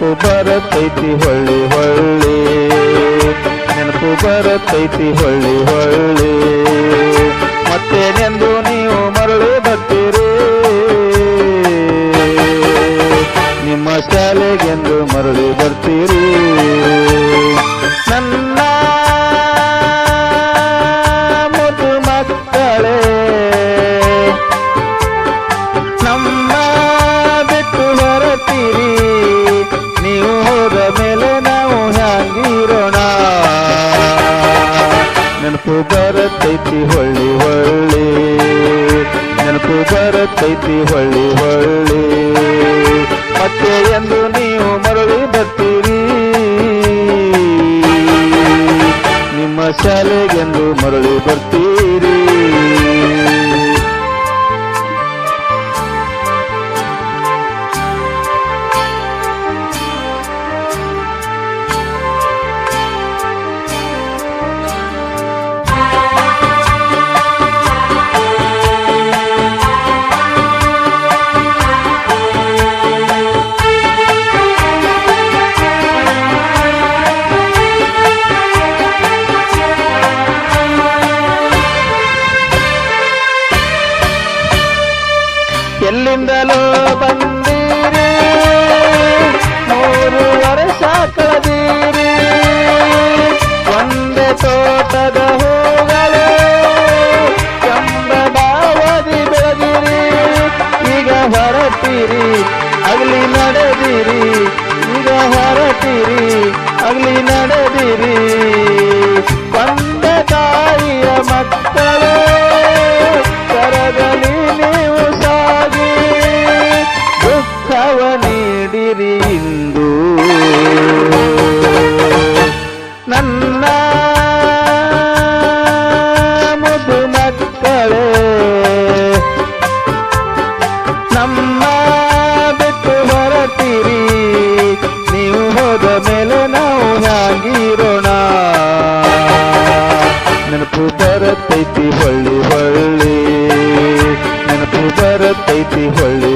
ನೆನಪು ಬರತೈತಿ ಹೊಳ್ಳಿ ಹೊಳ್ಳಿ. ನೆನಪು ಬರತೈತಿ ಹೊಳ್ಳಿ ಹೊಳ್ಳಿ. ಬರತೈತಿ ಹೊಳ್ಳಿ ಹೊಳ್ಳಿ. ನೆನಪು ಬರತೈತಿ ಹೊಳ್ಳಿ ಹೊಳ್ಳಿ. ಮತ್ತೆ ಎಂದು ನೀವು ಮರಳಿ ಬರ್ತೀರಿ. ನಿಮ್ಮ ಶಾಲೆಗೆಂದು ಹೊರಟಿರಿ ಅಗಲಿ ನಡೆದಿರಿ, ಈಗ ಹೊರಟಿರಿ ಅಗಲಿ ನಡೆದಿರಿ. ಬಂದ ತಾಯಿಯ ಮಕ್ಕಳು, ಕರಗಲಿ ನೀವು ಸಾಗಿ, ದುಃಖವ ನೀಡಿರಿ ಇಂದು. ಬಿಟ್ಟು ಬರತೀರಿ ನೀವು ಹೋದ ಮೇಲೆ ನಾವು ಹಾಗಿರೋಣ ನೆನಪು ಬರತೈತಿ, ಹೊಳ್ಳಿ ಹೊಳ್ಳಿ. ನೆನಪು ಬರತೈತಿ ಹೊಳ್ಳಿ ಹೊಳ್ಳಿ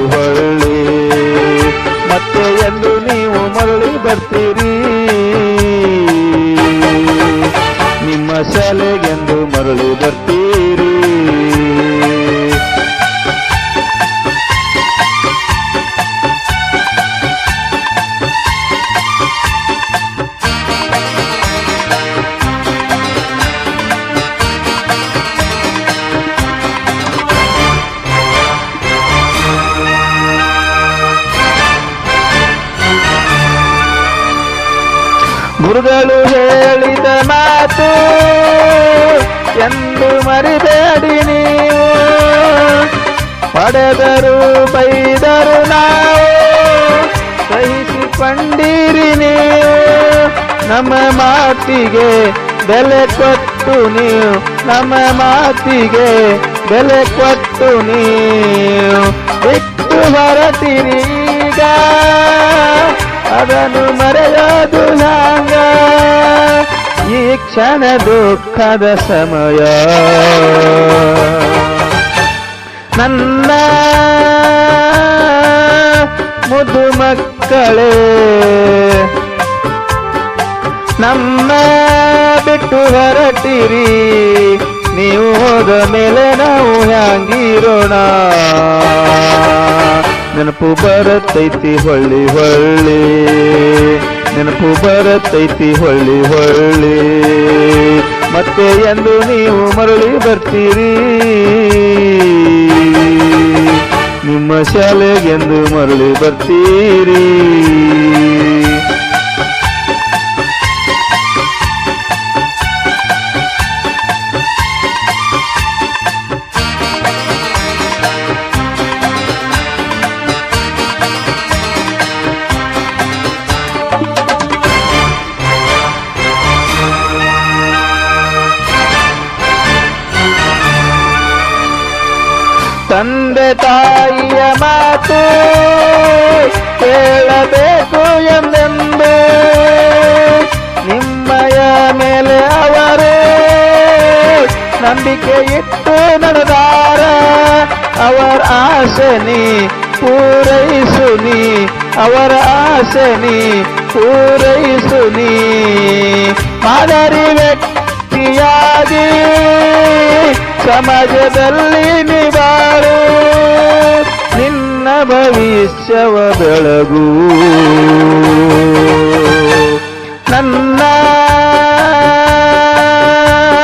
ಗುರುಗಳು ಹೇಳಿದ ಮಾತು ಎಂದು ಮರಿಬೇಡಿ ನೀವು. ಪಡೆದರು ಬೈದರು ನಾವು, ಸಹಿಸಿಕೊಂಡಿರಿ ನೀವು. ನಮ್ಮ ಮಾತಿಗೆ ಬೆಲೆ ಕೊಟ್ಟು ನೀವು, ನಮ್ಮ ಮಾತಿಗೆ ಬೆಲೆ ಕೊಟ್ಟು ನೀವು. ಬಿಟ್ಟು ಹೊರತಿರೀಗ ಅದನ್ನು ಮರೆಯೋದು ಈ ಕ್ಷಣ ದುಃಖದ ಸಮಯ. ನನ್ನ ಮುದು ನಮ್ಮ ಬಿಟ್ಟು ಹೊರಟಿರಿ. ನೀವು ಹೋದ ಮೇಲೆ ನಾವು ಹ್ಯಾಂಗಿರೋಣ? ನೆನಪು ಬರತೈತಿ ಹೊಳ್ಳಿ ಹೊಳ್ಳಿ. ನೆನಪು ಬರತೈತಿ ಹೊಳ್ಳಿ ಹೊಳ್ಳಿ. ಮತ್ತೆ ಎಂದು ನೀವು ಮರಳಿ ಬರ್ತೀರಿ. ನಿಮ್ಮ ಶಾಲೆಗೆಂದು ಮರಳಿ ಬರ್ತೀರಿ. ತಂದೆ ತಾಯಿಯ ಮಾತು ಕೇಳಬೇಕು ಎಂದೆಂದು ನಿಮ್ಮಯ ಮೇಲೆ ಅವರು ನಂಬಿಕೆ ಇಟ್ಟು ನಡೆದಾರ ಅವರ ಆಸೆ ನೀ ಪೂರೈಸು ನೀ ಅವರ ಆಸೆ ನೀ ಪೂರೈಸು ನೀ ಮಾದರಿ ವ್ಯಕ್ತಿಯಾಗಿ ಸಮಾಜದಲ್ಲಿ ನಿವಾರು. ನಿನ್ನ ಭವಿಷ್ಯವ ಬೆಳಗು. ನನ್ನ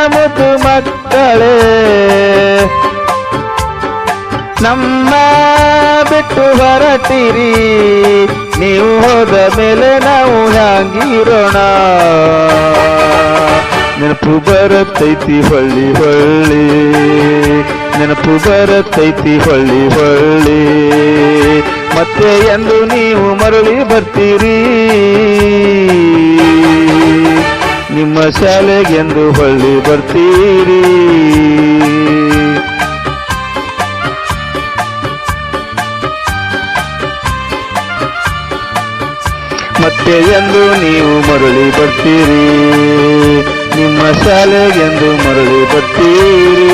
ಮುದು ಮಕ್ಕಳೇ, ನಮ್ಮ ಬಿಟ್ಟು ಹೊರಟಿರಿ. ನೀವು ಹೋದ ಮೇಲೆ ನಾವು ಹ್ಯಾಂಗಿರೋಣ? ನೆನಪು ಬರತೈತಿ ಹೊಳ್ಳಿ ಹೊಳ್ಳಿ. ನೆನಪು ಬರತೈತಿ ಹೊಳ್ಳಿ ಹೊಳ್ಳಿ. ಮತ್ತೆ ಎಂದು ನೀವು ಮರಳಿ ಬರ್ತೀರಿ. ನಿಮ್ಮ ಶಾಲೆಗೆಂದು ಹೊಳ್ಳಿ ಬರ್ತೀರಿ. ಮತ್ತೆ ಎಂದು ನೀವು ಮರಳಿ ಬರ್ತೀರಿ. ನಿಮ್ಮ ಶಾಲೆ ಎಂದು ಮರಳಿ ಬರ್ತೀರಿ